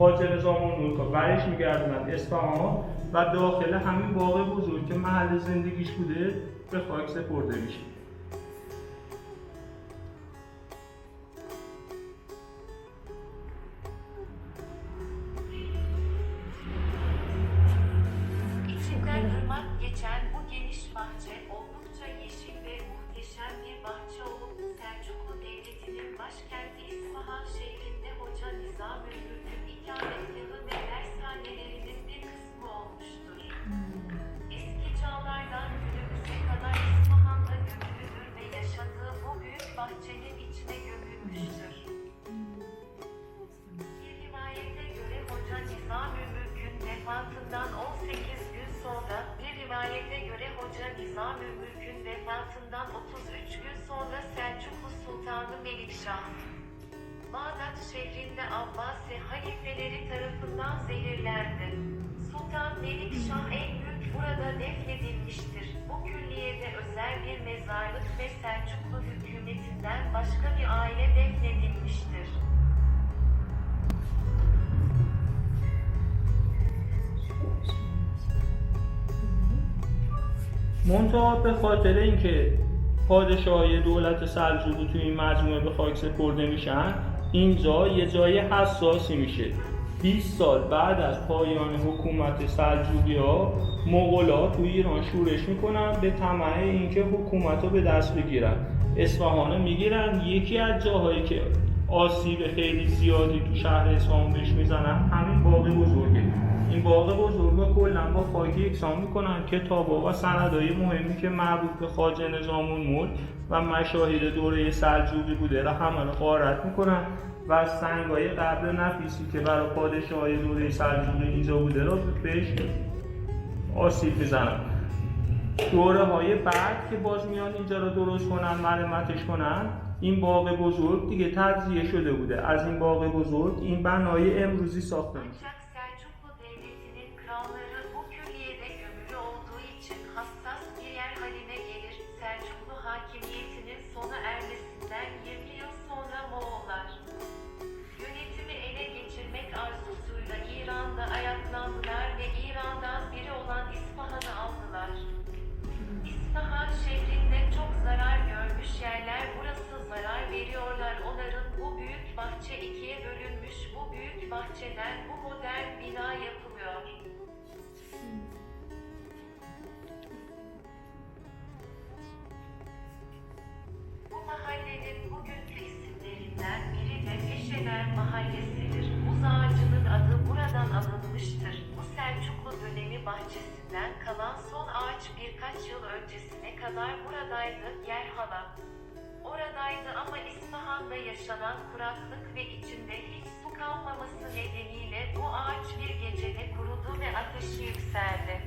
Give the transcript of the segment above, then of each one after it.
خاجر زامان ملکا برش میگردونن اصفهان و داخل همین باغ بزرگ که محل زندگیش بوده به خاک سپرده میشه. Vefatından 18 gün sonra, bir rivayete göre Hoca Nizami Mülk'ün vefatından 33 gün sonra Selçuklu Sultanı Melikşah, Bağdat şehrinde Abbasi halifeleri tarafından zehirlendi. Sultan Melikşah en büyük burada defnedilmiştir. Bu külliyede özel bir mezarlık ve Selçuklu hükümetinden başka bir aile defnedilmiştir. منتها به خاطر اینکه پادشاهی دولت سلجوقی توی این مجموعه به خاک سپرده میشن اینجا یه جای حساسی میشه. 20 سال بعد از پایان حکومت سلجوقی ها مغولا توی ایران شورش می‌کنن به طمع اینکه حکومت رو به دست بگیرن. اصفهان می‌گیرن یکی از جاهایی که آسیب خیلی زیادی تو شهر اصفهان بهش می‌زنن همین باغ بزرگه. این باغ بزرگ رو کلا با خاک یکسان می‌کنن کتابا و سندهای مهمی که مربوط به خواجه نظام الملک و مشاهیر دوره سلجوقی بوده را همه رو غارت می‌کنن و سنگهای قبل نفیسی که برای پادشاهی دوره سلجوقی اینجا بوده رو بهش آسیب می‌زنن. دوره های بعد که باز میان اینجا رو درست کنن مرمتش کنن این باغ بزرگ دیگه تجزیه شده بوده. از این باغ بزرگ این بنای امروزی ساخته میشه Bu büyük bahçeden bu modern bina yapılıyor. Bu mahallenin bugünkü isimlerinden biri de Peşeler Mahallesi'dir. Muz ağacının adı buradan alınmıştır. Bu Selçuklu dönemi bahçesinden kalan son ağaç birkaç yıl öncesine kadar buradaydı. Yerhala. Oradaydı ama İsfahan'da yaşanan kuraklık ve içinde hiç kalmaması nedeniyle bu ağaç bir gecede kurudu ve ateşi yükseldi.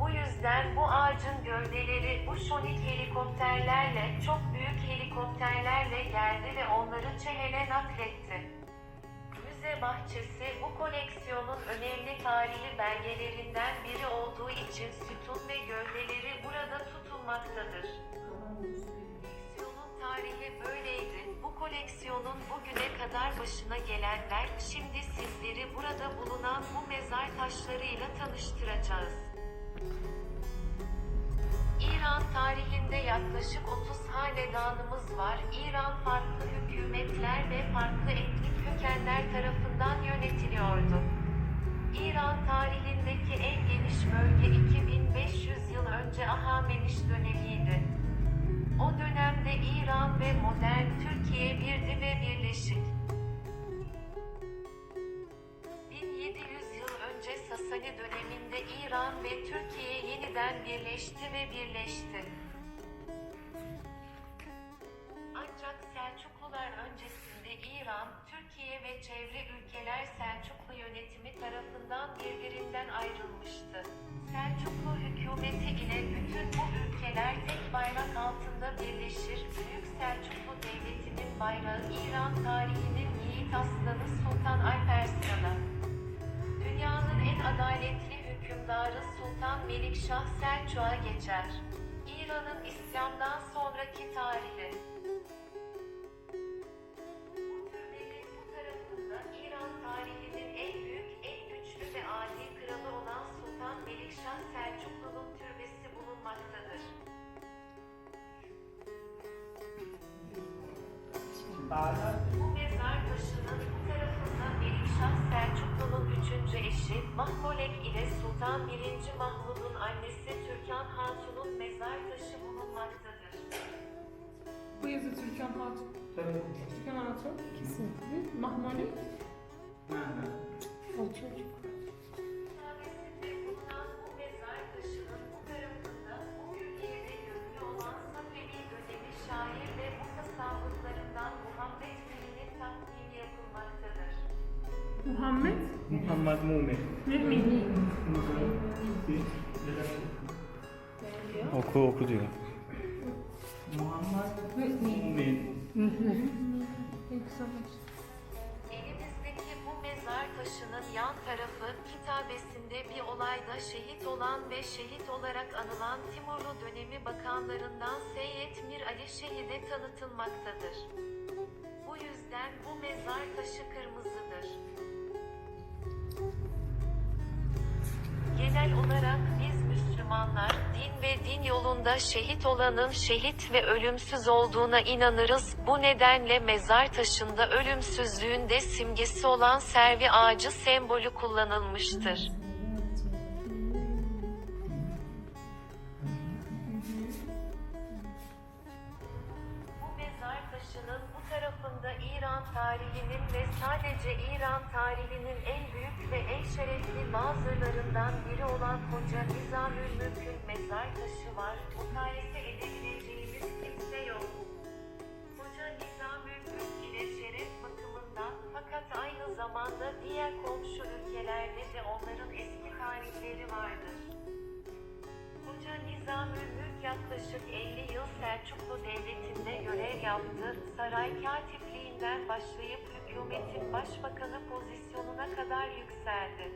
Bu yüzden bu ağacın gövdeleri bu şonik helikopterlerle, çok büyük helikopterlerle geldi ve onları Çehel'e nakletti. Müze bahçesi bu koleksiyonun önemli tarihi belgelerinden biri olduğu için sütun ve gövdeleri burada tutulmaktadır. Tarihi böyleydi. Bu koleksiyonun bugüne kadar başına gelenler şimdi sizleri burada bulunan bu mezar taşlarıyla tanıştıracağız. İran tarihinde yaklaşık 30 hanedanımız var. İran farklı hükümetler ve farklı etnik kökenler tarafından yönetiliyordu. İran tarihindeki en geniş bölge 2500 yıl önce Ahameniş dönemiydi. O dönemde İran ve modern Türkiye birdi ve birleşik. 1700 yıl önce Sasani döneminde İran ve Türkiye yeniden birleşti ve birleşti. Ancak Selçuklular öncesinde İran, Türkiye ve çevre ülkeler Selçuklu yönetimi tarafından birbirinden ayrılmıştı. Selçuklu hükümeti ile bütün bu ülkeler tek bayrak altında birleşir. Büyük Selçuklu Devleti'nin bayrağı İran tarihinin yiğit aslanı Sultan Alparslan'a. Dünyanın en adaletli hükümdarı Sultan Melikşah Selçuk'a geçer. İran'ın İslam'dan sonraki tarihi. eşi Mahmolek ile Sultan 1. Mahmud'un annesi Türkan Hatun'un mezar taşı bulunmaktadır. Bu yazı Türkan Hatun. Tabii. Türkan Hatun. İkisi. Mahmolek. Hı hı. O çocuk. şair ve bu tasavvuflarından Muhammed Gül'ün takdimi yapılmaktadır. Muhammed Muhammed Mumin. Mümin. Oku oku diyor. Muhammed Mümin. Elimizdeki bu mezar taşının yan tarafı kitabesinde bir olayda şehit olan ve şehit olarak anılan Timurlu dönemi bakanlarından Seyyed Mir Ali Şehide tanıtılmaktadır. Bu yüzden bu mezar taşı kırmızıdır. Genel olarak biz Müslümanlar din ve din yolunda şehit olanın şehit ve ölümsüz olduğuna inanırız. Bu nedenle mezar taşında ölümsüzlüğün de simgesi olan servi ağacı sembolü kullanılmıştır. Tarihinin ve sadece İran tarihinin en ve en şerefli bazılarından biri olan Hoca Nizamülmülk'ün mezar taşı var. Mukayese edebileceğimiz kimse yok. Hoca Nizamülmülk ile şeref bakımından fakat aynı zamanda diğer komşu ülkelerde de onların eski tarihleri vardır. Hoca Nizamülmülk yaklaşık 50 yıl Selçuklu Devleti'nde görev yaptı. Saray katipliğinden başlayıp hükümetin başbakanı pozisyonuna kadar yükseldi.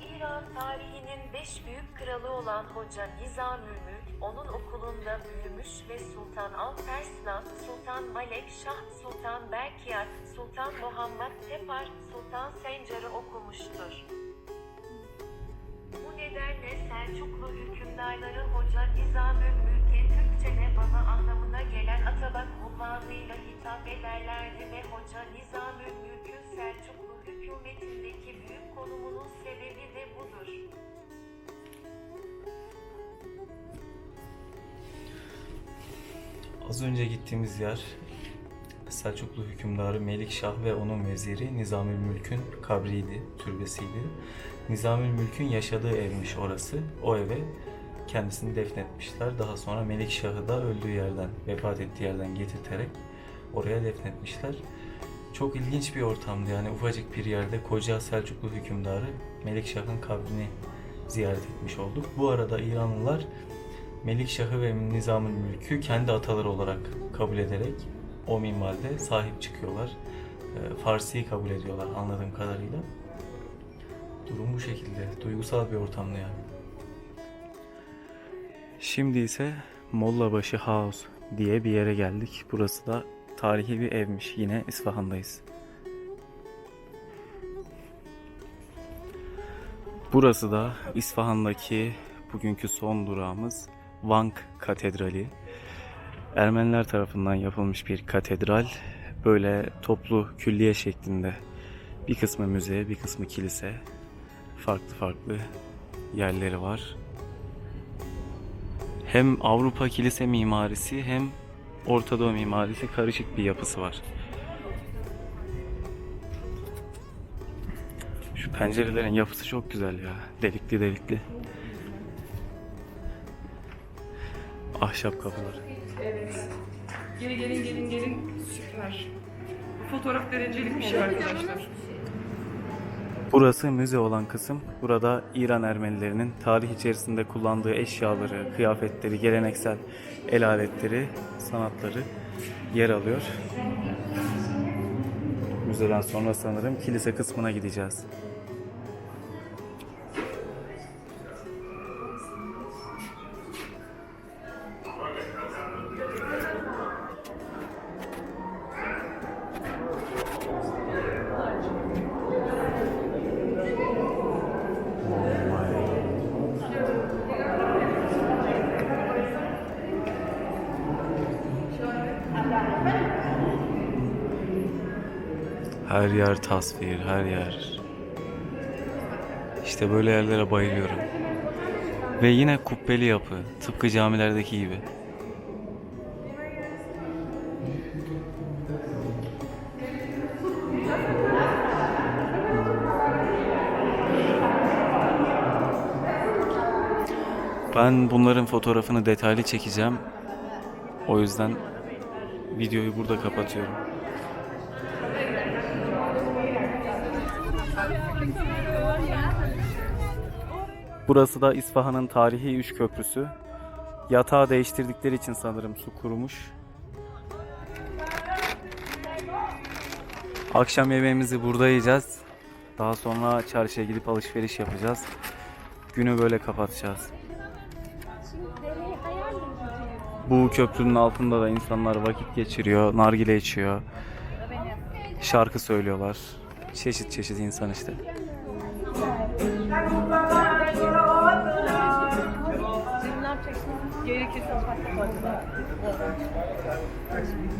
İran tarihinin beş büyük kralı olan Hoca Nizamülmülk, onun okulunda büyümüş ve Sultan Alparslan, Sultan Malek Şah, Sultan Berkiyar, Sultan Muhammed Tepar, Sultan Sencer'i okumuştur. Bu nedenle Selçuklu hükümdarları Hoca Nizamülmülk'e Türkçe'de baba anlamına gelen Atabak unvanıyla hitap ederlerdi ve Hoca Nizamülmülk'ün Selçuklu hükümetindeki büyük konumunun sebebi de budur. Az önce gittiğimiz yer Selçuklu hükümdarı Melikşah ve onun veziri Nizamülmülk'ün kabriydi, türbesiydi. Nizamülmülk'ün yaşadığı evmiş orası. O eve kendisini defnetmişler. Daha sonra Melikşah'ı da öldüğü yerden, vefat ettiği yerden getirterek oraya defnetmişler. Çok ilginç bir ortamdı yani ufacık bir yerde koca Selçuklu hükümdarı Melikşah'ın kabrini ziyaret etmiş olduk. Bu arada İranlılar Melikşah'ı ve Nizamülmülk'ü kendi ataları olarak kabul ederek o minvalde sahip çıkıyorlar. Ee, Farsi'yi kabul ediyorlar anladığım kadarıyla. Durum bu şekilde. Duygusal bir ortamda yani. Şimdi ise Mollabaşı House diye bir yere geldik. Burası da tarihi bir evmiş. Yine İsfahan'dayız. Burası da İsfahan'daki bugünkü son durağımız Vank Katedrali. Ermeniler tarafından yapılmış bir katedral. Böyle toplu külliye şeklinde. Bir kısmı müze, bir kısmı kilise. Farklı farklı yerleri var. Hem Avrupa kilise mimarisi hem Orta Doğu mimarisi karışık bir yapısı var. Şu pencerelerin yapısı çok güzel ya. Delikli delikli. Ahşap kapılar. Evet. Gelin gelin gelin gelin. Süper. Bu fotoğraf derecelik bir şey arkadaşlar. Burası müze olan kısım. Burada İran Ermenilerinin tarih içerisinde kullandığı eşyaları, kıyafetleri, geleneksel el aletleri, sanatları yer alıyor. Müzeden sonra sanırım kilise kısmına gideceğiz. Her yer tasvir, her yer. İşte böyle yerlere bayılıyorum. Ve yine kubbeli yapı, tıpkı camilerdeki gibi. Ben bunların fotoğrafını detaylı çekeceğim. O yüzden videoyu burada kapatıyorum. Burası da İsfahan'ın tarihi üç köprüsü. Yatağı değiştirdikleri için sanırım su kurumuş. Akşam yemeğimizi burada yiyeceğiz. Daha sonra çarşıya gidip alışveriş yapacağız. Günü böyle kapatacağız. Bu köprünün altında da insanlar vakit geçiriyor, nargile içiyor. Şarkı söylüyorlar. Çeşit çeşit insan işte.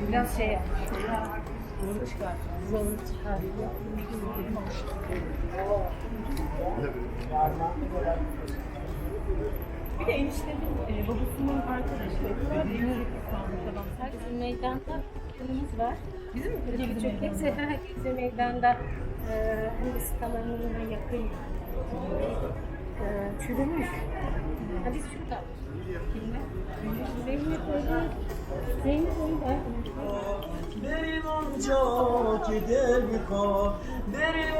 Biraz şey Bir de eniştemin e, babasının adam. Bizim meydanda günümüz var. Bizim mi? Küçük hepsi, hepsi meydanda e, Hindistan'ın yanına yakın e, çürümüş. Ha biz şurada. Zeynep öyle. Zeynep öyle. Derin onca gider yıka Derin